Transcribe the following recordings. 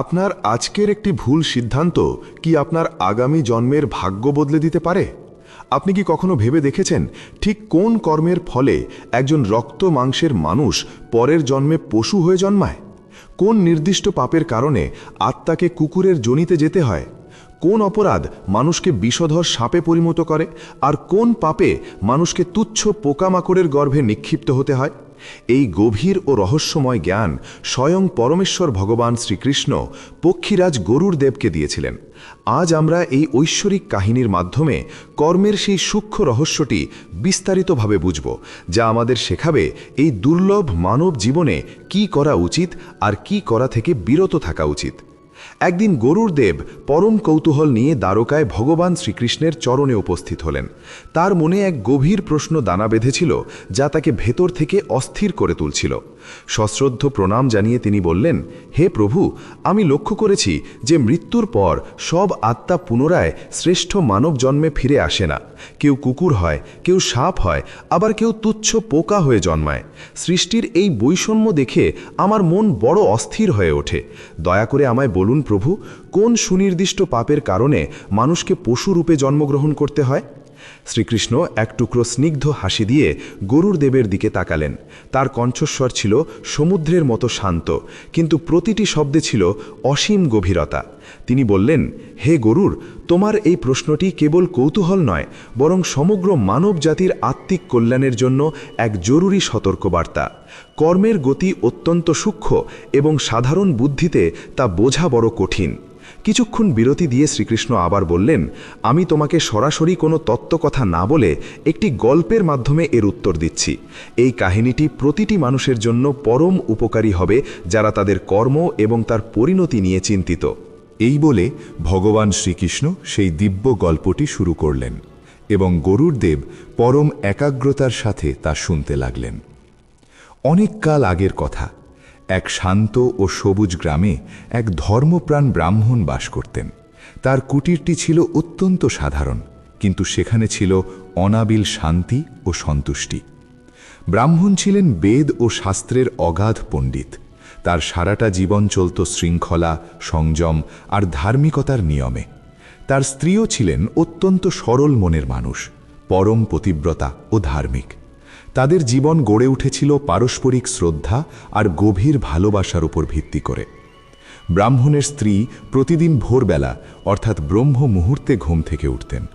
আপনার আজকের একটি ভুল সিদ্ধান্ত কি আপনার আগামী জন্মের ভাগ্য বদলে দিতে পারে? আপনি কি কখনো ভেবে দেখেছেন ঠিক কোন কর্মের ফলে একজন রক্ত মাংসের মানুষ পরের জন্মে পশু হয়ে জন্মায়? কোন নির্দিষ্ট পাপের কারণে আত্মাকে কুকুরের জনিতে যেতে হয়? কোন অপরাধ মানুষকে বিষধর সাপে পরিণত করে? আর কোন পাপে মানুষকে তুচ্ছ পোকামাকড়ের গর্ভে নিক্ষিপ্ত হতে হয়? এই গভীর ও রহস্যময় জ্ঞান স্বয়ং পরমেশ্বর ভগবান শ্রীকৃষ্ণ পক্ষীরাজ গরুর দেবকে দিয়েছিলেন। আজ আমরা এই ঐশ্বরিক কাহিনীর মাধ্যমে কর্মের সেই সূক্ষ্ম রহস্যটি বিস্তারিতভাবে বুঝব, যা আমাদের শেখাবে এই দুর্লভ মানব জীবনে কি করা উচিত আর কি করা থেকে বিরত থাকা উচিত। একদিন গরুর দেব পরম কৌতূহল নিয়ে দ্বারকায় ভগবান শ্রীকৃষ্ণের চরণে উপস্থিত হলেন। তার মনে এক গভীর প্রশ্ন দানা বেঁধেছিল, যা তাকে ভেতর থেকে অস্থির করে তুলছিল। সশ্রদ্ধ প্রণাম জানিয়ে তিনি বললেন, হে প্রভু, আমি লক্ষ্য করেছি যে মৃত্যুর পর সব আত্মা পুনরায় শ্রেষ্ঠ মানব জন্মে ফিরে আসে না। কেউ কুকুর হয়, কেউ সাপ হয়, আবার কেউ তুচ্ছ পোকা হয়ে জন্মায়। সৃষ্টির এই বৈষম্য দেখে আমার মন বড় অস্থির হয়ে ওঠে। দয়া করে আমায় বলুন প্রভু, কোন সুনির্দিষ্ট পাপের কারণে মানুষকে পশুরূপে জন্মগ্রহণ করতে হয়? শ্রীকৃষ্ণ এক টুকরো স্নিগ্ধ হাসি দিয়ে গরুর দেবের দিকে তাকালেন। তার কণ্ঠস্বর ছিল সমুদ্রের মতো শান্ত, কিন্তু প্রতিটি শব্দে ছিল অসীম গভীরতা। তিনি বললেন, হে গরুর, তোমার এই প্রশ্নটি কেবল কৌতূহল নয়, বরং সমগ্র মানব জাতির আত্মিক কল্যাণের জন্য এক জরুরি সতর্কবার্তা। কর্মের গতি অত্যন্ত সূক্ষ্ম এবং সাধারণ বুদ্ধিতে তা বোঝা বড় কঠিন। কিছুক্ষণ বিরতি দিয়ে শ্রীকৃষ্ণ আবার বললেন, আমি তোমাকে সরাসরি কোনো তত্ত্বকথা না বলে একটি গল্পের মাধ্যমে এর উত্তর দিচ্ছি। এই কাহিনীটি প্রতিটি মানুষের জন্য পরম উপকারী হবে যারা তাদের কর্ম এবং তার পরিণতি নিয়ে চিন্তিত। এই বলে ভগবান শ্রীকৃষ্ণ সেই দিব্য গল্পটি শুরু করলেন এবং গরুর দেব পরম একাগ্রতার সাথে তা শুনতে লাগলেন। অনেক কাল আগের কথা এক শান্ত ও সবুজ গ্রামে এক ধর্মপ্রাণ ব্রাহ্মণ বাস করতেন। তার কুটিরটি ছিল অত্যন্ত সাধারণ, কিন্তু সেখানে ছিল অনাবিল শান্তি ও সন্তুষ্টি। ব্রাহ্মণ ছিলেন বেদ ও শাস্ত্রের অগাধ পণ্ডিত। তার সারাটা জীবন চলত শৃঙ্খলা, সংযম আর ধার্মিকতার নিয়মে। তার স্ত্রীও ছিলেন অত্যন্ত সরল মনের মানুষ, পরম পতিব্রতা ও ধার্মিক। তাদের জীবন গড়ে উঠেছিল পারস্পরিক শ্রদ্ধা আর গভীর ভালোবাসার উপর ভিত্তি করে। ব্রাহ্মণের স্ত্রী প্রতিদিন ভোরবেলা, অর্থাৎ ব্রহ্ম মুহূর্তে ঘুম থেকে উঠতেন।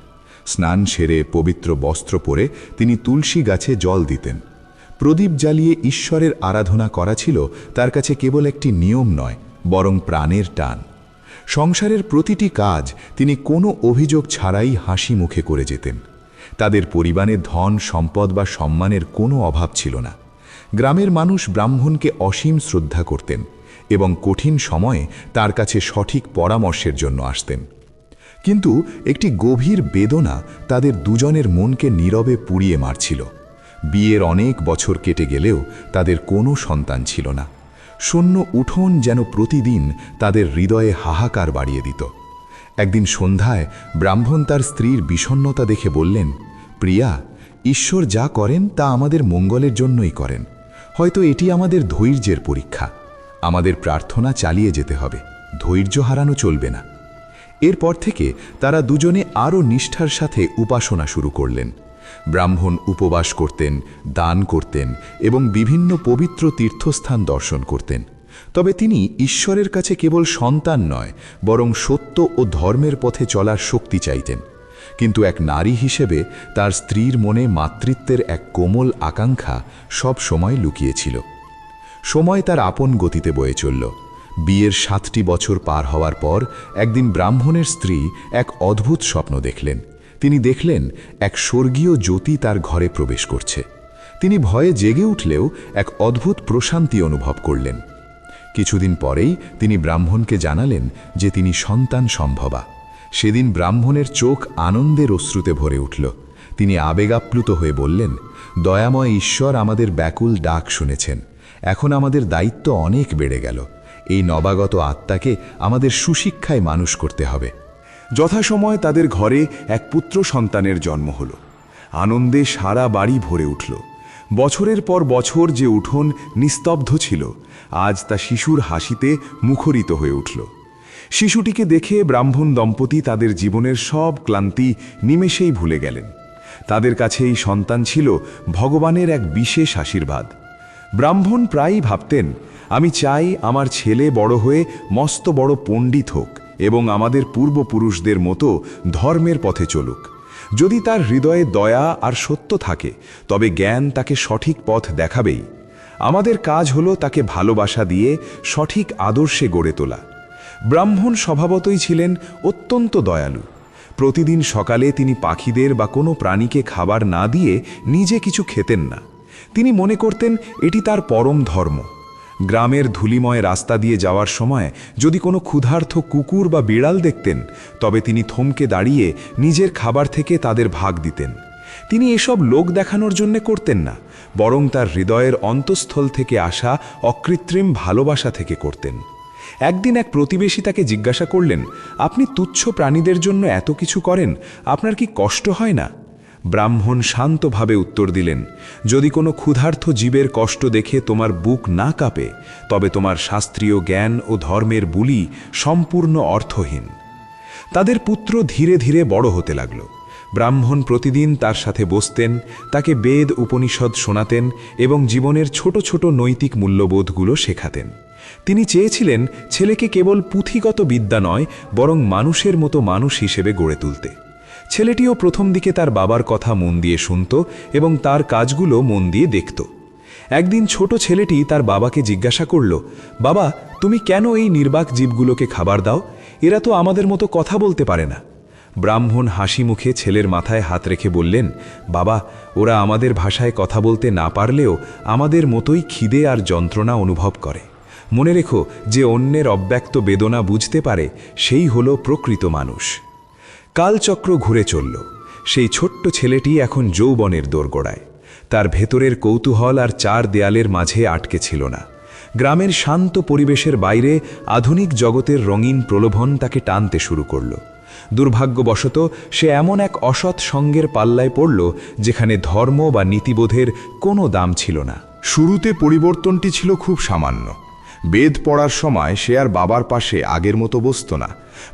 স্নান সেরে পবিত্র বস্ত্র পরে তিনি তুলসী গাছে জল দিতেন। প্রদীপ জ্বালিয়ে ঈশ্বরের আরাধনা করা ছিল তার কাছে কেবল একটি নিয়ম নয়, বরং প্রাণের টান। সংসারের প্রতিটি কাজ তিনি কোনো অভিযোগ ছাড়াই হাসি মুখে করে যেতেন। তাদের পরিবারে ধন, সম্পদ বা সম্মানের কোনো অভাব ছিল না। গ্রামের মানুষ ব্রাহ্মণকে অসীম শ্রদ্ধা করতেন এবং কঠিন সময়ে তার কাছে সঠিক পরামর্শের জন্য আসতেন। কিন্তু একটি গভীর বেদনা তাদের দুজনের মনকে নীরবে পুড়িয়ে মারছিল। বিয়ের অনেক বছর কেটে গেলেও তাদের কোনো সন্তান ছিল না। শূন্য উঠোন যেন প্রতিদিন তাদের হৃদয়ে হাহাকার বাড়িয়ে দিত। একদিন সন্ধ্যায় ব্রাহ্মণ তার স্ত্রীর বিষণ্নতা দেখে বললেন প্রিয়া, ঈশ্বর যা করেন তা আমাদের মঙ্গলের জন্যই করেন। হয়তো এটি আমাদের ধৈর্যের পরীক্ষা। আমাদের প্রার্থনা চালিয়ে যেতে হবে। ধৈর্য হারানো চলবে না। এরপর থেকে তারা দুজনে আরও নিষ্ঠার সাথে উপাসনা শুরু করলেন। ব্রাহ্মণ উপবাস করতেন, দান করতেন এবং বিভিন্ন পবিত্র তীর্থস্থান দর্শন করতেন। তবে তিনি ঈশ্বরের কাছে কেবল সন্তান নয়, বরং সত্য ও ধর্মের পথে চলার শক্তি চাইতেন। কিন্তু এক নারী হিসেবে তার স্ত্রীর মনে মাতৃত্বের এক কোমল আকাঙ্ক্ষা সব সময় লুকিয়েছিল। সময় তার আপন গতিতে বয়ে চলল। বিয়ের সাতটি বছর পার হওয়ার পর একদিন ব্রাহ্মণের স্ত্রী এক অদ্ভুত স্বপ্ন দেখলেন। তিনি দেখলেন এক স্বর্গীয় জ্যোতি তার ঘরে প্রবেশ করছে। তিনি ভয়ে জেগে উঠলেও এক অদ্ভুত প্রশান্তি অনুভব করলেন। কিছুদিন পরেই তিনি ব্রাহ্মণকে জানালেন যে তিনি সন্তান সম্ভবা। সেদিন ব্রাহ্মণের চোখ আনন্দের অশ্রুতে ভরে উঠল। তিনি আবেগাপ্লুত হয়ে বললেন, দয়াময় ঈশ্বর আমাদের ব্যাকুল ডাক শুনেছেন। এখন আমাদের দায়িত্ব অনেক বেড়ে গেল। এই নবাগত আত্মাকে আমাদের সুশিক্ষায় মানুষ করতে হবে। যথাসময় তাদের ঘরে এক পুত্র সন্তানের জন্ম হল। আনন্দে সারা বাড়ি ভরে উঠল। বছরের পর বছর যে উঠোন নিস্তব্ধ ছিল, আজ তা শিশুর হাসিতে মুখরিত হয়ে উঠল। শিশুটিকে দেখে ব্রাহ্মণ দম্পতি তাদের জীবনের সব ক্লান্তি নিমেষেই ভুলে গেলেন। তাদের কাছে এই সন্তান ছিল ভগবানের এক বিশেষ আশীর্বাদ। ব্রাহ্মণ প্রায়ই ভাবতেন, আমি চাই আমার ছেলে বড় হয়ে মস্ত বড় পণ্ডিত হোক এবং আমাদের পূর্বপুরুষদের মতো ধর্মের পথে চলুক। যদি তার হৃদয়ে দয়া আর সত্য থাকে, তবে জ্ঞান তাকে সঠিক পথ দেখাবেই। আমাদের কাজ হলো তাকে ভালোবাসা দিয়ে সঠিক আদর্শে গড়ে তোলা। ব্রাহ্মণ স্বভাবতই ছিলেন অত্যন্ত দয়ালু। প্রতিদিন সকালে তিনি পাখিদের বা কোনো প্রাণীকে খাবার না দিয়ে নিজে কিছু খেতেন না। তিনি মনে করতেন, এটি তার পরম ধর্ম। গ্রামের ধুলিময় রাস্তা দিয়ে যাওয়ার সময় যদি কোনো ক্ষুধার্থ কুকুর বা বিড়াল দেখতেন, তবে তিনি থমকে দাঁড়িয়ে নিজের খাবার থেকে তাদের ভাগ দিতেন। তিনি এসব লোক দেখানোর জন্য করতেন না, বরং তার হৃদয়ের অন্তঃস্থল থেকে আসা অকৃত্রিম ভালোবাসা থেকে করতেন। একদিন এক প্রতিবেশী তাকে জিজ্ঞাসা করলেন, আপনি তুচ্ছ প্রাণীদের জন্য এত কিছু করেন? আপনার কি কষ্ট হয় না? ব্রাহ্মণ শান্তভাবে উত্তর দিলেন, যদি কোনো ক্ষুধার্থ জীবের কষ্ট দেখে তোমার বুক না কাঁপে, তবে তোমার শাস্ত্রীয় জ্ঞান ও ধর্মের বুলি সম্পূর্ণ অর্থহীন। তাদের পুত্র ধীরে ধীরে বড় হতে লাগল। ব্রাহ্মণ প্রতিদিন তার সাথে বসতেন, তাকে বেদ, উপনিষদ শোনাতেন এবং জীবনের ছোট ছোট নৈতিক মূল্যবোধগুলো শেখাতেন। তিনি চেয়েছিলেন ছেলেকে কেবল পুঁথিগত বিদ্যা নয়, বরং মানুষের মতো মানুষ হিসেবে গড়ে তুলতে। ছেলেটিও প্রথম দিকে তার বাবার কথা মন দিয়ে শুনত এবং তার কাজগুলো মন দিয়ে দেখত। একদিন ছোট ছেলেটি তার বাবাকে জিজ্ঞাসা করল, বাবা, তুমি কেন এই নির্বাক জীবগুলোকে খাবার দাও? এরা তো আমাদের মতো কথা বলতে পারে না। ব্রাহ্মণ হাসি মুখে ছেলের মাথায় হাত রেখে বললেন, বাবা, ওরা আমাদের ভাষায় কথা বলতে না পারলেও আমাদের মতোই খিদে আর যন্ত্রণা অনুভব করে। মনে রেখো যে অন্যের অব্যক্ত বেদনা বুঝতে পারে, সেই হলো প্রকৃত মানুষ। কালচক্র ঘুরে চলল। সেই ছোট্ট ছেলেটি এখন যৌবনের দোরগোড়ায়। তার ভেতরের কৌতূহল আর চার দেয়ালের মাঝে আটকে ছিল না। গ্রামের শান্ত পরিবেশের বাইরে আধুনিক জগতের রঙিন প্রলোভন তাকে টানতে শুরু করল। দুর্ভাগ্যবশত সে এমন এক অসৎ সঙ্গের পাল্লায় পড়ল, যেখানে ধর্ম বা নীতিবোধের কোনো দাম ছিল না। শুরুতে পরিবর্তনটি ছিল খুব সামান্য। বেদ পড়ার সময় সে আর বাবার পাশে আগের মতো বসত না।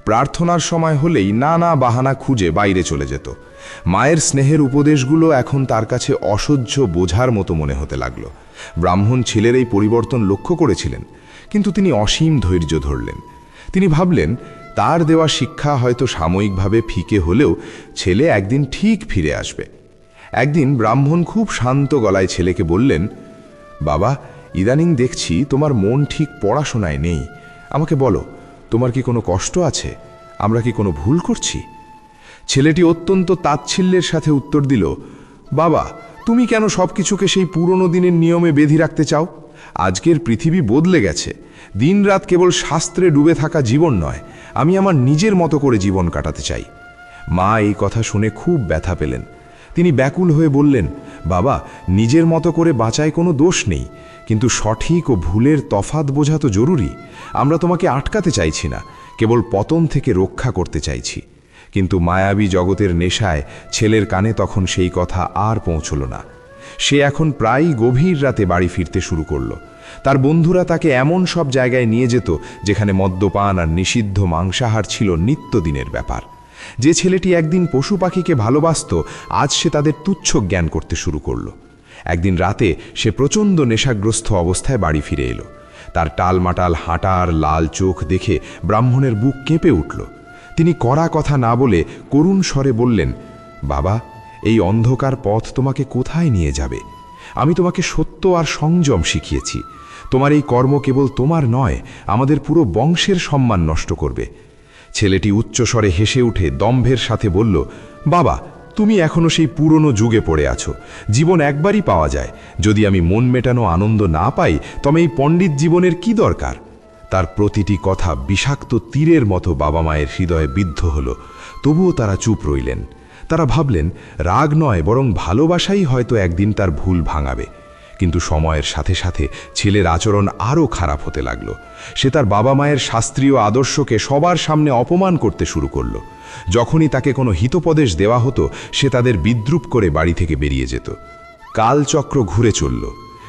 প্রার্থনার সময় হলেই নানা বাহানা খুঁজে বাইরে চলে যেত। মায়ের স্নেহের উপদেশগুলো এখন তার কাছে অসহ্য বোঝার মতো মনে হতে লাগল। ব্রাহ্মণ ছেলের এই পরিবর্তন লক্ষ্য করেছিলেন, কিন্তু তিনি অসীম ধৈর্য ধরলেন। তিনি ভাবলেন, তার দেওয়া শিক্ষা হয়তো সাময়িকভাবে ফিকে হলেও ছেলে একদিন ঠিক ফিরে আসবে। একদিন ব্রাহ্মণ খুব শান্ত গলায় ছেলেকে বললেন, বাবা ইদানিং দেখছি তোমার মন ঠিক পড়াশোনায় নেই। আমাকে বলো, তোমার কি কোনো কষ্ট আছে? আমরা কি কোনো ভুল করছি? ছেলেটি অত্যন্ত তাচ্ছিল্যের সাথে উত্তর দিল, বাবা, তুমি কেন সব কিছুকে সেই পুরনো দিনের নিয়মে বেঁধে রাখতে চাও? আজকের পৃথিবী বদলে গেছে। দিনরাত কেবল শাস্ত্রে ডুবে থাকা জীবন নয়, আমি আমার নিজের মতো করে জীবন কাটাতে চাই। মা এই কথা শুনে খুব ব্যথা পেলেন। তিনি ব্যাকুল হয়ে বললেন বাবা, নিজের মতো করে বাঁচায় কোনো দোষ নেই, কিন্তু সঠিক ও ভুলের তফাত বোঝা তো জরুরি। আমরা তোমাকে আটকাতে চাইছি না, কেবল পতন থেকে রক্ষা করতে চাইছি। কিন্তু মায়াবী জগতের নেশায় ছেলের কানে তখন সেই কথা আর পৌঁছল না। সে এখন প্রায়ই গভীর রাতে বাড়ি ফিরতে শুরু করল। তার বন্ধুরা তাকে এমন সব জায়গায় নিয়ে যেত, যেখানে মদ্যপান আর নিষিদ্ধ মাংসাহার ছিল নিত্যদিনের ব্যাপার। যে ছেলেটি একদিন পশু পাখিকে ভালোবাসত, আজ সে তাদের তুচ্ছ জ্ঞান করতে শুরু করল। একদিন রাতে সে প্রচণ্ড নেশাগ্রস্ত অবস্থায় বাড়ি ফিরে এলো। তার টালমাটাল হাঁটার লাল চোখ দেখে ব্রাহ্মণের বুক কেঁপে উঠল। তিনি কড়া কথা না বলে করুণ স্বরে বললেন, বাবা, এই অন্ধকার পথ তোমাকে কোথায় নিয়ে যাবে? আমি তোমাকে সত্য আর সংযম শিখিয়েছি। তোমার এই কর্ম কেবল তোমার নয়, আমাদের পুরো বংশের সম্মান নষ্ট করবে। ছেলেটি উচ্চস্বরে হেসে উঠে দম্ভের সাথে বলল, বাবা, তুমি এখনও সেই পুরনো যুগে পড়ে আছো। জীবন একবারই পাওয়া যায়। যদি আমি মন মেটানো আনন্দ না পাই, তবে এই পণ্ডিত জীবনের কি দরকার? তার প্রতিটি কথা বিষাক্ত তীরের মতো বাবা মায়ের হৃদয়ে বিদ্ধ হল। তবুও তারা চুপ রইলেন। তারা ভাবলেন, রাগ নয়, বরং ভালোবাসাই হয়তো একদিন তার ভুল ভাঙাবে। কিন্তু সময়ের সাথে সাথে ছেলের আচরণ আরও খারাপ হতে লাগল। সে তার বাবা মায়ের শাস্ত্রীয় আদর্শকে সবার সামনে অপমান করতে শুরু করল। যখনই তাকে কোনো হিতোপদেশ দেওয়া হতো, সে তাদের বিদ্রুপ করে বাড়ি থেকে বেরিয়ে যেত। কালচক্র ঘুরে চলল।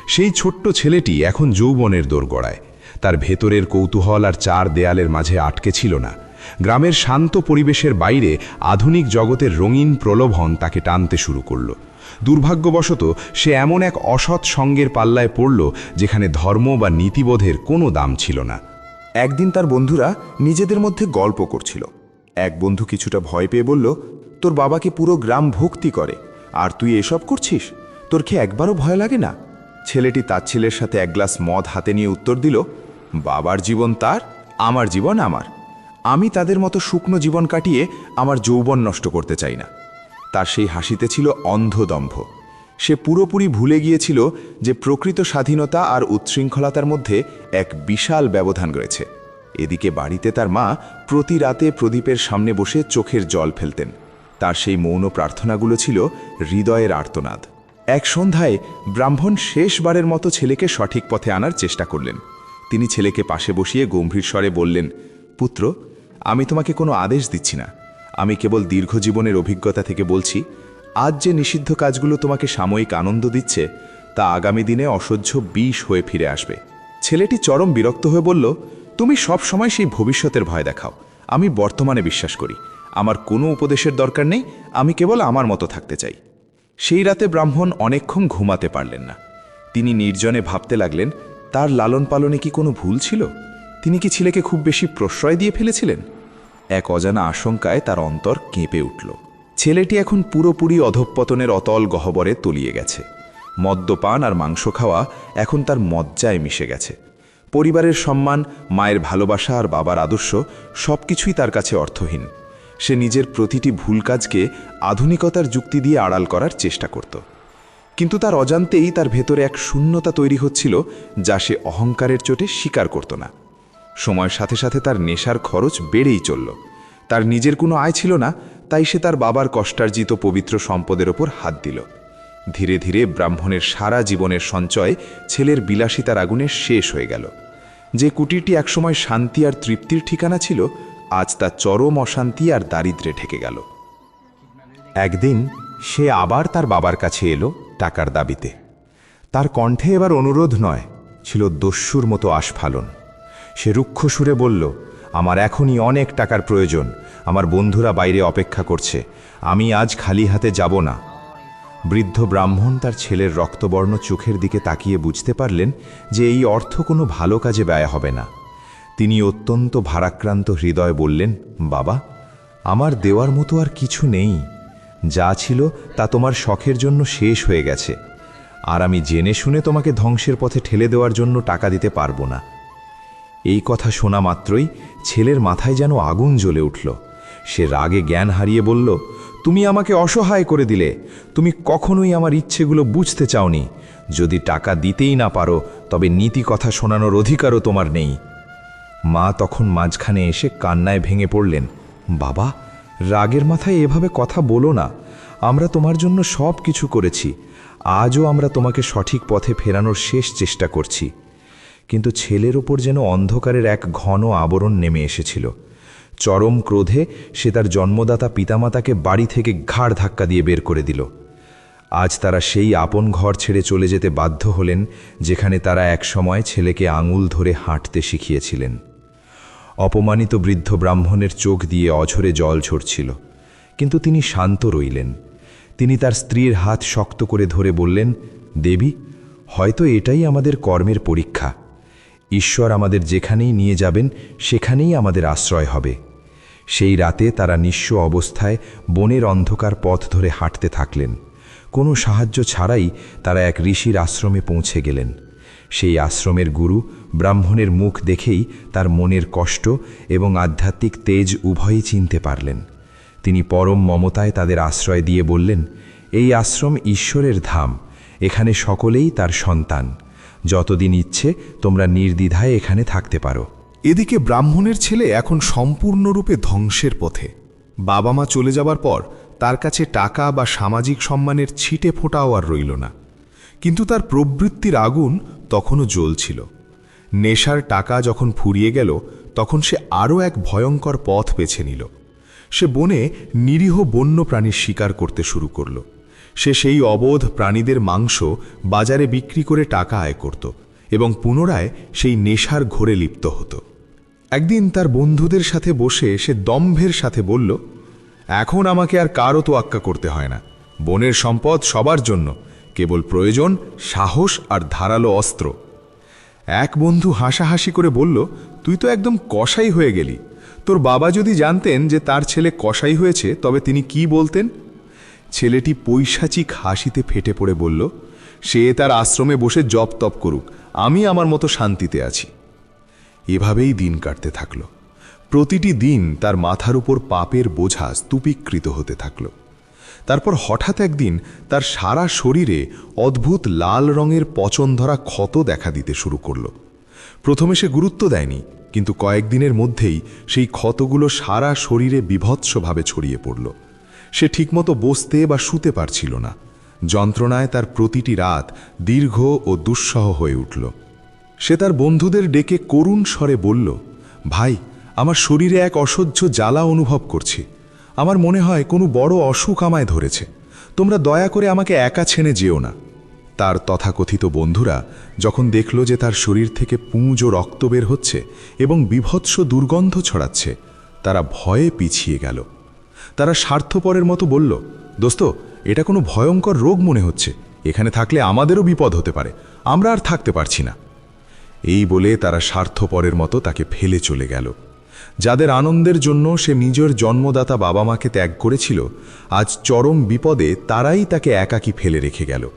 সেই ছোট্ট ছেলেটি এখন যৌবনের দোরগড়ায়। তার ভেতরের কৌতূহল আর চার দেয়ালের মাঝে আটকে ছিল না। গ্রামের শান্ত পরিবেশের বাইরে আধুনিক জগতের রঙিন প্রলোভন তাকে টানতে শুরু করল। দুর্ভাগ্যবশত, সে এমন এক অসৎ সঙ্গের পাল্লায় পড়ল, যেখানে ধর্ম বা নীতিবোধের কোনো দাম ছিল না। একদিন তার বন্ধুরা নিজেদের মধ্যে গল্প করছিল। এক বন্ধু কিছুটা ভয় পেয়ে বলল, তোর বাবাকে পুরো গ্রাম ভক্তি করে, আর তুই এসব করছিস? তোর কি একবারও ভয় লাগে না? ছেলেটি তার ছেলের সাথে এক গ্লাস মদ হাতে নিয়ে উত্তর দিল, বাবার জীবন তার, আমার জীবন আমার। আমি তাদের মতো শুকনো জীবন কাটিয়ে আমার যৌবন নষ্ট করতে চাই না। তার সেই হাসিতে ছিল অন্ধদম্ভ। সে পুরোপুরি ভুলে গিয়েছিল যে প্রকৃত স্বাধীনতা আর উচ্ছৃঙ্খলতার মধ্যে এক বিশাল ব্যবধান রয়েছে। এদিকে বাড়িতে তার মা প্রতি রাতে প্রদীপের সামনে বসে চোখের জল ফেলতেন। তার সেই মৌন প্রার্থনাগুলো ছিল হৃদয়ের আর্তনাদ। এক সন্ধ্যায় ব্রাহ্মণ শেষবারের মতো ছেলেকে সঠিক পথে আনার চেষ্টা করলেন। তিনি ছেলেকে পাশে বসিয়ে গম্ভীর স্বরে বললেন, পুত্র, আমি তোমাকে কোনো আদেশ দিচ্ছি না। আমি কেবল দীর্ঘ জীবনের অভিজ্ঞতা থেকে বলছি, আজ যে নিষিদ্ধ কাজগুলো তোমাকে সাময়িক আনন্দ দিচ্ছে, তা আগামী দিনে অসহ্য বিষ হয়ে ফিরে আসবে। ছেলেটি চরম বিরক্ত হয়ে বলল, তুমি সব সময় সেই ভবিষ্যতের ভয় দেখাও। আমি বর্তমানে বিশ্বাস করি। আমার কোনো উপদেশের দরকার নেই। আমি কেবল আমার মতো থাকতে চাই। সেই রাতে ব্রাহ্মণ অনেকক্ষণ ঘুমাতে পারলেন না। তিনি নির্জনে ভাবতে লাগলেন, তার লালন পালনে কি কোনো ভুল ছিল? তিনি কি ছেলেকে খুব বেশি প্রশ্রয় দিয়ে ফেলেছিলেন? এক অজানা আশঙ্কায় তার অন্তর কেঁপে উঠল। ছেলেটি এখন পুরোপুরি অধঃপতনের অতল গহ্বরে তলিয়ে গেছে। মদ্যপান আর মাংস খাওয়া এখন তার মজ্জায় মিশে গেছে। পরিবারের সম্মান, মায়ের ভালোবাসা আর বাবার আদর্শ সব কিছুই তার কাছে অর্থহীন। সে নিজের প্রতিটি ভুল কাজকে আধুনিকতার যুক্তি দিয়ে আড়াল করার চেষ্টা করত। কিন্তু তার অজান্তেই তার ভেতরে এক শূন্যতা তৈরি হচ্ছিল যা সে অহংকারের চোটে স্বীকার করত না। সময়ের সাথে সাথে তার নেশার খরচ বেড়েই চলল। তার নিজের কোনো আয় ছিল না, তাই সে তার বাবার কষ্টার্জিত পবিত্র সম্পদের ওপর হাত দিল। ধীরে ধীরে ব্রাহ্মণের সারা জীবনের সঞ্চয় ছেলের বিলাসিতার আগুনে শেষ হয়ে গেল। যে কুটিরটি একসময় শান্তি আর তৃপ্তির ঠিকানা ছিল, আজ তা চরম অশান্তি আর দারিদ্রে ঠেকে গেল। একদিন সে আবার তার বাবার কাছে এলো টাকার দাবিতে। তার কণ্ঠে এবার অনুরোধ নয়, ছিল দস্যুর মতো আস্ফালন। সে রুক্ষ সুরে বলল, আমার এখনই অনেক টাকার প্রয়োজন। আমার বন্ধুরা বাইরে অপেক্ষা করছে। আমি আজ খালি হাতে যাব না। বৃদ্ধ ব্রাহ্মণ তার ছেলের রক্তবর্ণ চোখের দিকে তাকিয়ে বুঝতে পারলেন যে এই অর্থ কোনো ভালো কাজে ব্যয় হবে না। তিনি অত্যন্ত ভারাক্রান্ত হৃদয় বললেন, বাবা, আমার দেওয়ার মতো আর কিছু নেই। যা ছিল তা তোমার শখের জন্য শেষ হয়ে গেছে। আর আমি জেনে শুনে তোমাকে ধ্বংসের পথে ঠেলে দেওয়ার জন্য টাকা দিতে পারব না। এই কথা শোনা মাত্রই ছেলের মাথায় যেন আগুন জ্বলে উঠল। সে রাগে জ্ঞান হারিয়ে বলল, তুমি আমাকে অসহায় করে দিলে। তুমি কখনোই আমার ইচ্ছেগুলো বুঝতে চাওনি। যদি টাকা দিতেই না পারো, তবে নীতি কথা শোনানোর অধিকারও তোমার নেই মা তখন মাঝখানে এসে কান্নায় ভেঙে পড়লেন, বাবা, রাগের মাথায় এভাবে কথা বলো না। আমরা তোমার জন্য সব কিছু করেছি। আজও আমরা তোমাকে সঠিক পথে ফেরানোর শেষ চেষ্টা করছি। কিন্তু ছেলের ওপর যেন অন্ধকারের এক ঘন আবরণ নেমে এসেছিল। চরম ক্রোধে সে তার জন্মদাতা পিতামাতাকে বাড়ি থেকে ঘাড় ধাক্কা দিয়ে বের করে দিল। আজ তারা সেই আপন ঘর ছেড়ে চলে যেতে বাধ্য হলেন, যেখানে তারা একসময় ছেলেকে আঙুল ধরে হাঁটতে শিখিয়েছিলেন। অপমানিত বৃদ্ধ ব্রাহ্মণের চোখ দিয়ে অঝরে জল ঝরছিল, কিন্তু তিনি শান্ত রইলেন। তিনি তার স্ত্রীর হাত শক্ত করে ধরে বললেন, দেবী, হয়তো এটাই আমাদের কর্মের পরীক্ষা। ঈশ্বর আমাদের যেখানেই নিয়ে যাবেন, সেখানেই আমাদের আশ্রয় হবে। সেই রাতে তারা নিঃস্ব অবস্থায় বনের অন্ধকার পথ ধরে হাঁটতে থাকলেন। কোনো সাহায্য ছাড়াই তারা এক ঋষির আশ্রমে পৌঁছে গেলেন। সেই আশ্রমের গুরু ব্রাহ্মণের মুখ দেখেই তার মনের কষ্ট এবং আধ্যাত্মিক তেজ উভয়ই চিনতে পারলেন। তিনি পরম মমতায় তাদের আশ্রয় দিয়ে বললেন, এই আশ্রম ঈশ্বরের ধাম, এখানে সকলেই তার সন্তান। যতদিন ইচ্ছে, তোমরা নির্দ্বিধায় এখানে থাকতে পারো। এদিকে ব্রাহ্মণের ছেলে এখন সম্পূর্ণরূপে ধ্বংসের পথে। বাবা মা চলে যাবার পর তার কাছে টাকা বা সামাজিক সম্মানের ছিটে ফোটাও আর রইল না। কিন্তু তার প্রবৃত্তির আগুন তখনও জ্বলছিল। নেশার টাকা যখন ফুরিয়ে গেল, তখন সে আরও এক ভয়ঙ্কর পথ বেছে নিল। সে বনে নিরীহ বন্য প্রাণীর শিকার করতে শুরু করল। সে সেই অবোধ প্রাণীদের মাংস বাজারে বিক্রি করে টাকা আয় করত এবং পুনরায় সেই নেশার ঘোরে লিপ্ত হতো। একদিন তার বন্ধুদের সাথে বসে সে দম্ভের সাথে বলল, এখন আমাকে আর কারও তো তোয়াক্কা করতে হয় না। বনের সম্পদ সবার জন্য, কেবল প্রয়োজন সাহস আর ধারালো অস্ত্র। এক বন্ধু হাসাহাসি করে বলল, তুই তো একদম কষাই হয়ে গেলি। তোর বাবা যদি জানতেন যে তার ছেলে কষাই হয়েছে, তবে তিনি কি বলতেন? ছেলেটি পৈশাচিক হাসিতে ফেটে পড়ে বলল, সে তার আশ্রমে বসে জপ তপ করুক, আমি আমার মতো শান্তিতে আছি। এভাবেই দিন কাটতে থাকল। প্রতিটি দিন তার মাথার উপর পাপের বোঝা স্তূপীকৃত হতে থাকল। তারপর হঠাৎ একদিন তার সারা শরীরে অদ্ভুত লাল রঙের পচন ধরা ক্ষত দেখা দিতে শুরু করল। প্রথমে সে গুরুত্ব দেয়নি, কিন্তু কয়েকদিনের মধ্যেই সেই ক্ষতগুলো সারা শরীরে বিভৎসভাবে ছড়িয়ে পড়ল। সে ঠিকমতো বসতে বা শুতে পারছিল না। যন্ত্রণায় তার প্রতিটি রাত দীর্ঘ ও দুঃসহ হয়ে উঠল। সে তার বন্ধুদের ডেকে করুণ স্বরে বলল, ভাই, আমার শরীরে এক অসহ্য জ্বালা অনুভব করছি। আমার মনে হয় কোনো বড় অসুখ আমায় ধরেছে। তোমরা দয়া করে আমাকে একা ছেনে যেও না। তার তথাকথিত বন্ধুরা যখন দেখল যে তার শরীর থেকে পুঁজ ও রক্ত বের হচ্ছে এবং বিভৎস দুর্গন্ধ ছড়াচ্ছে, তারা ভয়ে পিছিয়ে গেল। তারা স্বার্থপরের মতো বলল, দোস্ত, এটা কোনো ভয়ঙ্কর রোগ মনে হচ্ছে। এখানে থাকলে আমাদেরও বিপদ হতে পারে। আমরা আর থাকতে পারছি না। এই বলে তারা স্বার্থপরের মতো তাকে ফেলে চলে গেল। যাদের আনন্দের জন্য সে নিজের জন্মদাতা বাবা মাকে ত্যাগ করেছিল, আজ চরম বিপদে তারাই তাকে একাকী ফেলে রেখে গেল।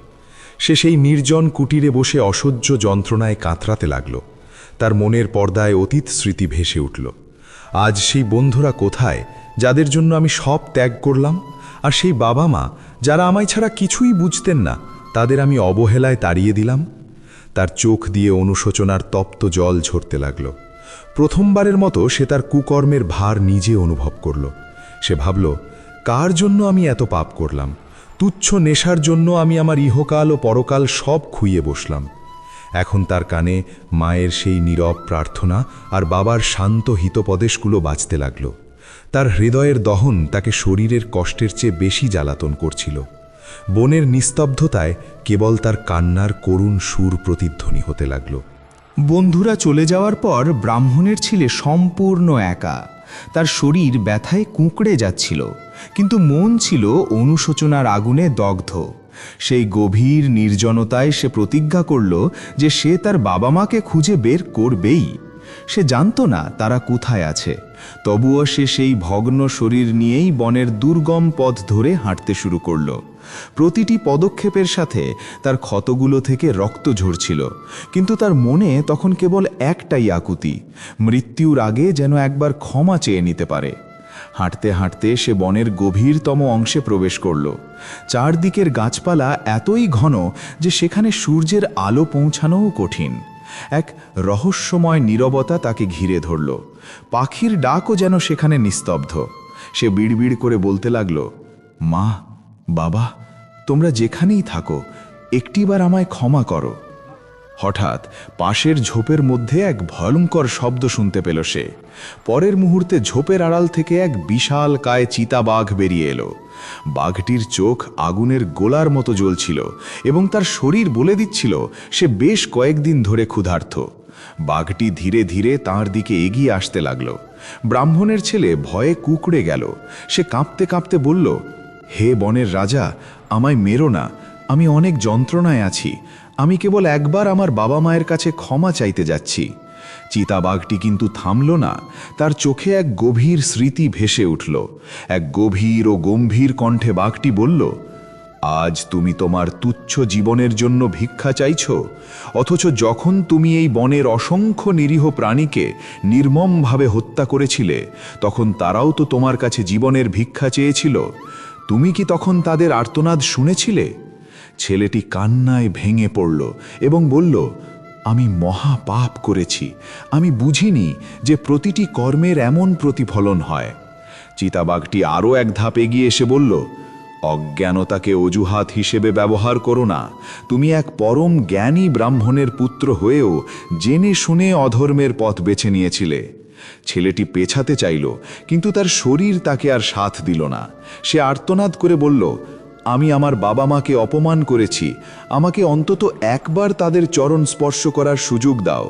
সে সেই নির্জন কুটিরে বসে অসহ্য যন্ত্রণায় কাতরাতে লাগল। তার মনের পর্দায় অতীত স্মৃতি ভেসে উঠল। আজ সেই বন্ধুরা কোথায় যাদের জন্য আমি সব ত্যাগ করলাম, আর সেই বাবা মা, যারা আমায় ছাড়া কিছুই বুঝতেন না, তাদের আমি অবহেলায় তাড়িয়ে দিলাম। তার চোখ দিয়ে অনুশোচনার তপ্ত জল ঝরতে লাগল। প্রথমবারের মতো সে তার কুকর্মের ভার নিজে অনুভব করল। সে ভাবল, কার জন্য আমি এত পাপ করলাম? তুচ্ছ নেশার জন্য আমি আমার ইহকাল ও পরকাল সব খুইয়ে বসলাম। এখন তার কানে মায়ের সেই নীরব প্রার্থনা আর বাবার শান্ত হিতপদেশগুলো বাজতে লাগল। তার হৃদয়ের দহন তাকে শরীরের কষ্টের চেয়ে বেশি জ্বালাতন করছিল। বনের নিস্তব্ধতায় কেবল তার কান্নার করুণ সুর প্রতিধ্বনি হতে লাগল। বন্ধুরা চলে যাওয়ার পর ব্রাহ্মণের ছেলে সম্পূর্ণ একা। তার শরীর ব্যথায় কুঁকড়ে যাচ্ছিল, কিন্তু মন ছিল অনুশোচনার আগুনে দগ্ধ। সেই গভীর নির্জনতায় সে প্রতিজ্ঞা করল যে সে তার বাবা মাকে খুঁজে বের করবেই। সে জানত না তারা কোথায় আছে। তবুও সে সেই ভগ্ন শরীর নিয়েই বনের দুর্গম পথ ধরে হাঁটতে শুরু করল। প্রতিটি পদক্ষেপের সাথে তার ক্ষতগুলো থেকে রক্ত ঝরছিল, কিন্তু তার মনে তখন কেবল একটাই আকুতি, মৃত্যুর আগে যেন একবার ক্ষমা চেয়ে নিতে পারে। হাঁটতে হাঁটতে সে বনের গভীরতম অংশে প্রবেশ করল। চারদিকের গাছপালা এতই ঘন যে সেখানে সূর্যের আলো পৌঁছানোও কঠিন। এক রহস্যময় নীরবতা তাকে ঘিরে ধরল। পাখির ডাকও যেন সেখানে নিস্তব্ধ। সে বিড়বিড় করে বলতে লাগল, মা, বাবা, তোমরা যেখানেই থাকো, একটিবার আমায় ক্ষমা করো। হঠাৎ পাশের ঝোপের মধ্যে এক ভয়ঙ্কর শব্দ শুনতে পেল সে। পরের মুহূর্তে ঝোপের আড়াল থেকে এক বিশাল কায় চিতা বাঘ বেরিয়ে এলো। বাঘটির চোখ আগুনের গোলার মতো জ্বলছিল এবং তার শরীর বলে দিচ্ছিল সে বেশ কয়েকদিন ধরে ক্ষুধার্ত। বাঘটি ধীরে ধীরে তার দিকে এগিয়ে আসতে লাগল। ব্রাহ্মণের ছেলে ভয়ে কুকড়ে গেল। সে কাঁপতে কাঁপতে বলল, হে বনের রাজা, আমায় মেরো না। আমি অনেক যন্ত্রণায় আছি। আমি কেবল একবার আমার বাবা মায়ের কাছে ক্ষমা চাইতে যাচ্ছি। চিতাবাঘটি কিন্তু থামল না। তার চোখে এক গভীর স্মৃতি ভেসে উঠল। এক গভীর ও গম্ভীর কণ্ঠে বাঘটি বলল, আজ তুমি তোমার তুচ্ছ জীবনের জন্য ভিক্ষা চাইছ, অথচ যখন তুমি এই বনের অসংখ্য নিরীহ প্রাণীকে নির্মমভাবে হত্যা করেছিলে, তখন তারাও তো তোমার কাছে জীবনের ভিক্ষা চেয়েছিল। তুমি কি তখন তাদের আর্তনাদ শুনেছিলে? ছেলেটি কান্নায় ভেঙে পড়ল এবং বলল, আমি মহা পাপ করেছি। আমি বুঝিনি যে প্রতিটি কর্মের এমন প্রতিফলন হয়। চিতাবাঘটি আরও এক ধাপ এগিয়ে এসে বলল, অজ্ঞানতাকে অজুহাত হিসেবে ব্যবহার করো না। তুমি এক পরম জ্ঞানী ব্রাহ্মণের পুত্র হয়েও জেনে শুনে অধর্মের পথ বেছে নিয়েছিলে। ছেলেটি পেছাতে চাইল, কিন্তু তার শরীর তাকে আর সাথ দিল না। সে আর্তনাদ করে বলল আমি আমার বাবা মাকে অপমান করেছি। আমাকে অন্তত একবার তাদের চরণ স্পর্শ করার সুযোগ দাও।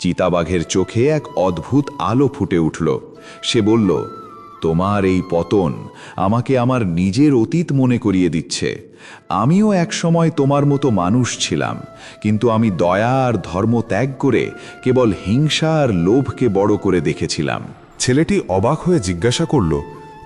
চিতাবাঘের চোখে এক অদ্ভুত আলো ফুটে উঠল। সে বলল, তোমার এই পতন আমাকে আমার নিজের অতীত মনে করিয়ে দিচ্ছে। আমিও একসময় তোমার মতো মানুষ ছিলাম, কিন্তু আমি দয়া আর ধর্ম ত্যাগ করে কেবল হিংসা আর লোভকে বড় করে দেখেছিলাম। ছেলেটি অবাক হয়ে জিজ্ঞাসা করল,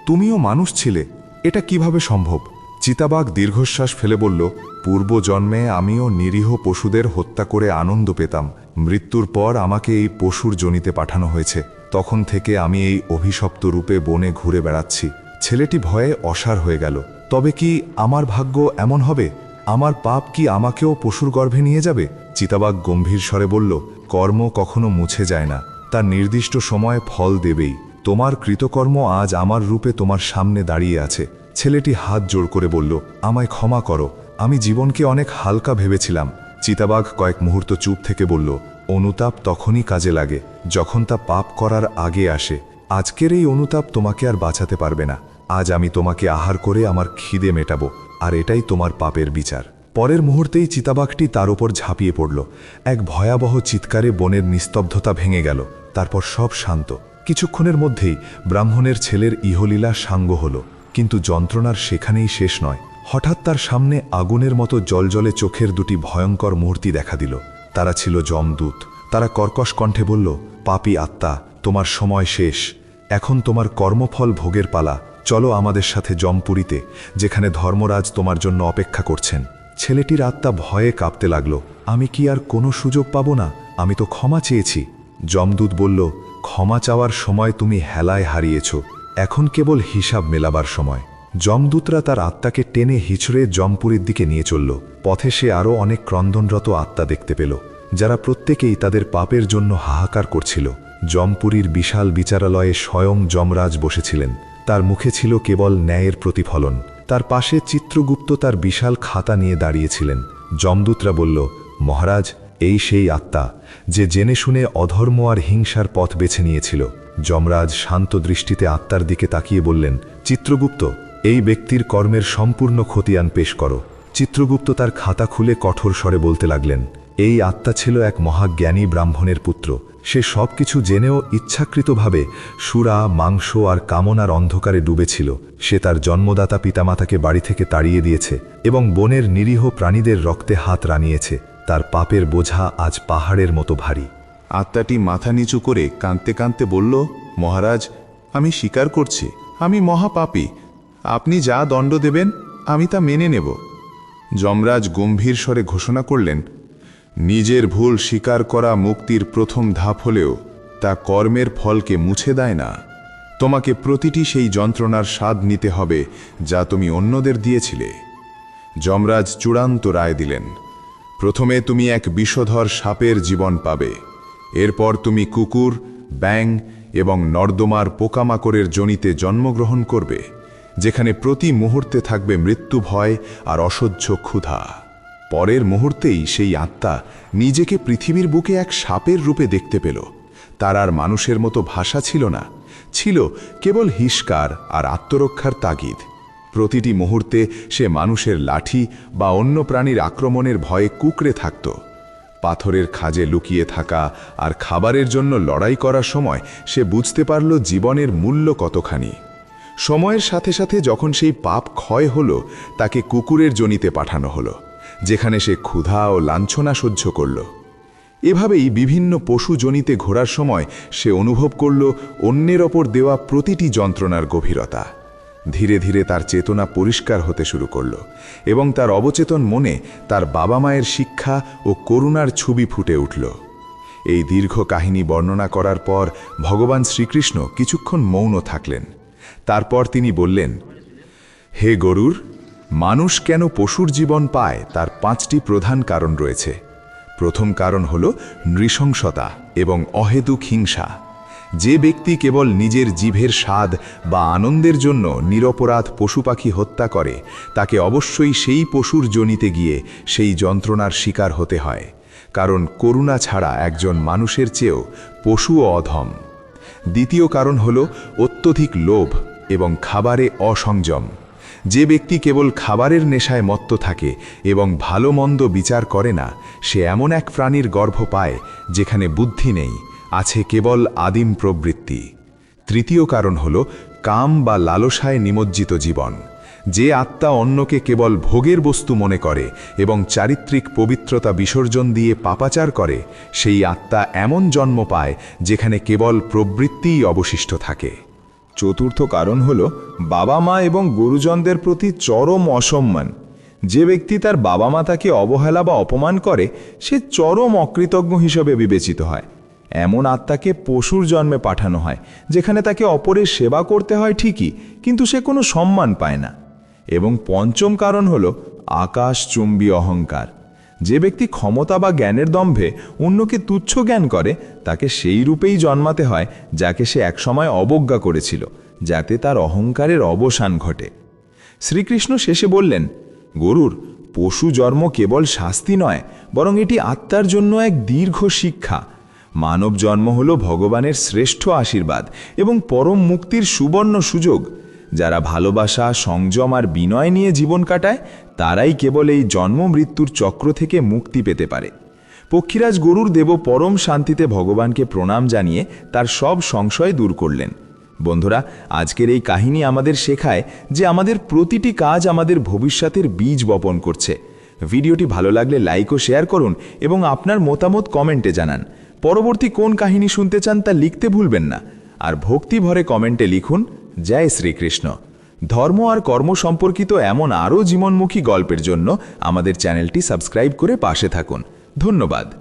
তুমিও মানুষ ছিলে? এটা কীভাবে সম্ভব? চিতাবাঘ দীর্ঘশ্বাস ফেলে বলল, পূর্বজন্মে আমিও নিরীহ পশুদের হত্যা করে আনন্দ পেতাম। মৃত্যুর পর আমাকে এই পশুর জনিতে পাঠানো হয়েছে। তখন থেকে আমি এই অভিশপ্ত রূপে বনে ঘুরে বেড়াচ্ছি। ছেলেটি ভয়ে অসার হয়ে গেল। তবে কি আমার ভাগ্য এমন হবে? আমার পাপ কি আমাকেও পশুর গর্ভে নিয়ে যাবে? চিতাবাঘ গম্ভীর স্বরে বলল, কর্ম কখনো মুছে যায় না। তার নির্দিষ্ট সময়ে ফল দেবেই। তোমার কৃতকর্ম আজ আমার রূপে তোমার সামনে দাঁড়িয়ে আছে। ছেলেটি হাত জোড় করে বলল, আমায় ক্ষমা করো। আমি জীবনকে অনেক হালকা ভেবেছিলাম। চিতাবাঘ কয়েক মুহূর্ত চুপ থেকে বলল, অনুতাপ তখনই কাজে লাগে, যখন তা পাপ করার আগে আসে। আজকের এই অনুতাপ তোমাকে আর বাঁচাতে পারবে না। আজ আমি তোমাকে আহার করে আমার খিদে মেটাবো, আর এটাই তোমার পাপের বিচার। পরের মুহূর্তেই চিতাবাঘটি তার উপর ঝাঁপিয়ে পড়ল। এক ভয়াবহ চিৎকারে বনের নিস্তব্ধতা ভেঙে গেল, তারপর সব শান্ত। কিছুক্ষণের মধ্যেই ব্রাহ্মণের ছেলের ইহলীলা সাঙ্গ হল। কিন্তু যন্ত্রণার সেখানেই শেষ নয়। হঠাৎ তার সামনে আগুনের মতো জলজলে চোখের দুটি ভয়ঙ্কর মূর্তি দেখা দিল। তারা ছিল যমদূত। তারা কর্কশ কণ্ঠে বলল, পাপী আত্মা, তোমার সময় শেষ। এখন তোমার কর্মফল ভোগের পালা। চলো আমাদের সাথে জমপুরীতে যেখানে ধর্মরাজ তোমার জন্য অপেক্ষা করছেন। ছেলেটির আত্মা ভয়ে কাঁপতে লাগল, আমি কি আর কোনো সুযোগ পাবো না? আমি তো ক্ষমা চেয়েছি। যমদূত বলল, ক্ষমা চাওয়ার সময় তুমি হেলায় হারিয়েছ। এখন কেবল হিসাব মেলাবার সময়। যমদূতরা তার আত্মাকে টেনে হিচড়ে জমপুরীর দিকে নিয়ে চলল। পথে সে আরও অনেক ক্রন্দনরত আত্মা দেখতে পেল, যারা প্রত্যেকেই তাদের পাপের জন্য হাহাকার করছিল। জমপুরীর বিশাল বিচারালয়ে স্বয়ং যমরাজ বসেছিলেন। তার মুখে ছিল কেবল ন্যায়ের প্রতিফলন। তার পাশে চিত্রগুপ্ত তার বিশাল খাতা নিয়ে দাঁড়িয়েছিলেন। যমদূতরা বলল, মহারাজ, এই সেই আত্মা, যে জেনে শুনে অধর্ম আর হিংসার পথ বেছে নিয়েছিল। যমরাজ শান্ত দৃষ্টিতে আত্মার দিকে তাকিয়ে বললেন, চিত্রগুপ্ত, এই ব্যক্তির কর্মের সম্পূর্ণ খতিয়ান পেশ করো। চিত্রগুপ্ত তার খাতা খুলে কঠোর স্বরে বলতে লাগলেন, এই আত্মা ছিল এক মহাজ্ঞানী ব্রাহ্মণের পুত্র। সে সব কিছু জেনেও ইচ্ছাকৃতভাবে সুরা, মাংস আর কামনার অন্ধকারে ডুবেছিল। সে তার জন্মদাতা পিতামাতাকে বাড়ি থেকে তাড়িয়ে দিয়েছে এবং বনের নিরীহ প্রাণীদের রক্তে হাত রানিয়েছে। তার পাপের বোঝা আজ পাহাড়ের মতো ভারী। আত্মাটি মাথা নিচু করে কাঁদতে কাঁদতে বলল, মহারাজ, আমি স্বীকার করছি, আমি মহাপাপী। আপনি যা দণ্ড দেবেন, আমি তা মেনে নেব। যমরাজ গম্ভীর স্বরে ঘোষণা করলেন, নিজের ভুল স্বীকার করা মুক্তির প্রথম ধাপ হলেও তা কর্মের ফলকে মুছে দেয় না। তোমাকে প্রতিটি সেই যন্ত্রণার স্বাদ নিতে হবে যা তুমি অন্যদের দিয়েছিলে। যমরাজ চূড়ান্ত রায় দিলেন, প্রথমে তুমি এক বিষধর সাপের জীবন পাবে। এরপর তুমি কুকুর ব্যাং এবং নর্দমার পোকামাকড়ের জনিতে জন্মগ্রহণ করবে, যেখানে প্রতি মুহূর্তে থাকবে মৃত্যু ভয় আর অসহ্য ক্ষুধা। পরের মুহূর্তেই সেই আত্মা নিজেকে পৃথিবীর বুকে এক সাপের রূপে দেখতে পেল। তার আর মানুষের মতো ভাষা ছিল না, ছিল কেবল হিস্কার আর আত্মরক্ষার তাগিদ। প্রতিটি মুহূর্তে সে মানুষের লাঠি বা অন্য প্রাণীর আক্রমণের ভয়ে কুকড়ে থাকত। পাথরের খাজে লুকিয়ে থাকা আর খাবারের জন্য লড়াই করার সময় সে বুঝতে পারল জীবনের মূল্য কতখানি। সময়ের সাথে সাথে যখন সেই পাপ ক্ষয় হলো, তাকে কুকুরের জনিতে পাঠানো হলো, যেখানে সে ক্ষুধা ও লাঞ্ছনা সহ্য করল। এভাবেই বিভিন্ন পশু জনিতে ঘোরার সময় সে অনুভব করল অন্যের ওপর দেওয়া প্রতিটি যন্ত্রণার গভীরতা। ধীরে ধীরে তার চেতনা পরিষ্কার হতে শুরু করল এবং তার অবচেতন মনে তার বাবা মায়ের শিক্ষা ও করুণার ছবি ফুটে উঠল। এই দীর্ঘ কাহিনী বর্ণনা করার পর ভগবান শ্রীকৃষ্ণ কিছুক্ষণ মৌন থাকলেন। তারপর তিনি বললেন, হে গরুর, মানুষ কেন পশুর জীবন পায় তার পাঁচটি প্রধান কারণ রয়েছে। প্রথম কারণ হল নৃশংসতা এবং অহেতুক হিংসা। যে ব্যক্তি কেবল নিজের জিভের স্বাদ বা আনন্দের জন্য নিরপরাধ পশু পাখি হত্যা করে, তাকে অবশ্যই সেই পশুর জনিতে গিয়ে সেই যন্ত্রণার শিকার হতে হয়, কারণ করুণা ছাড়া একজন মানুষের চেয়েও পশু অধম। দ্বিতীয় কারণ হল অত্যধিক লোভ এবং খাবারে অসংযম। যে ব্যক্তি কেবল খাবারের নেশায় মত্ত থাকে এবং ভালো মন্দ বিচার করে না, সে এমন এক প্রাণীর গর্ভ পায় যেখানে বুদ্ধি নেই আছে কেবল আদিম প্রবৃত্তি। তৃতীয় কারণ হল কাম বা লালসায় নিমজ্জিত জীবন। যে আত্মা অন্যকে কেবল ভোগের বস্তু মনে করে এবং চারিত্রিক পবিত্রতা বিসর্জন দিয়ে পাপাচার করে, সেই আত্মা এমন জন্ম পায় যেখানে কেবল প্রবৃত্তিই অবশিষ্ট থাকে। চতুর্থ কারণ হল বাবা মা এবং গুরুজনদের প্রতি চরম অসম্মান। যে ব্যক্তি তার বাবা মা তাকে অবহেলা বা অপমান করে, সে চরম অকৃতজ্ঞ হিসেবে বিবেচিত হয়। এমন আত্মাকে পশুর জন্মে পাঠানো হয়, যেখানে তাকে অপরের সেবা করতে হয় ঠিকই, কিন্তু সে কোনো সম্মান পায় না। এবং পঞ্চম কারণ হল আকাশচুম্বী অহংকার। যে ব্যক্তি ক্ষমতা বা জ্ঞানের দম্ভে অন্যকে তুচ্ছ জ্ঞান করে, তাকে সেই রূপেই জন্মাতে হয়, যাকে সে একসময় অবজ্ঞা করেছিল, যাতে তার অহংকারের অবসান ঘটে। শ্রীকৃষ্ণ শেষে বললেন, গরুর, পশু জন্ম কেবল শাস্তি নয়, বরং এটি আত্মার জন্য এক দীর্ঘ শিক্ষা। মানব জন্ম হল ভগবানের শ্রেষ্ঠ আশীর্বাদ এবং পরম মুক্তির সুবর্ণ সুযোগ। যারা ভালোবাসা, সংযম আর বিনয় নিয়ে জীবন কাটায়, তারাই কেবল এই জন্ম মৃত্যুর চক্র থেকে মুক্তি পেতে পারে। পক্ষীরাজ গরুর দেব পরম শান্তিতে ভগবানকে প্রণাম জানিয়ে তার সব সংশয় দূর করলেন। বন্ধুরা, আজকের এই কাহিনী আমাদের শেখায় যে আমাদের প্রতিটি কাজ আমাদের ভবিষ্যতের বীজ বপন করছে। ভিডিওটি ভালো লাগলে লাইক ও শেয়ার করুন এবং আপনার মতামত কমেন্টে জানান। পরবর্তী কোন কাহিনী শুনতে চান তা লিখতে ভুলবেন না। আর ভক্তি ভরে কমেন্টে লিখুন, জয় শ্রীকৃষ্ণ। ধর্ম আর কর্ম সম্পর্কিত এমন আরও জীবনমুখী গল্পের জন্য আমাদের চ্যানেলটি সাবস্ক্রাইব করে পাশে থাকুন। ধন্যবাদ।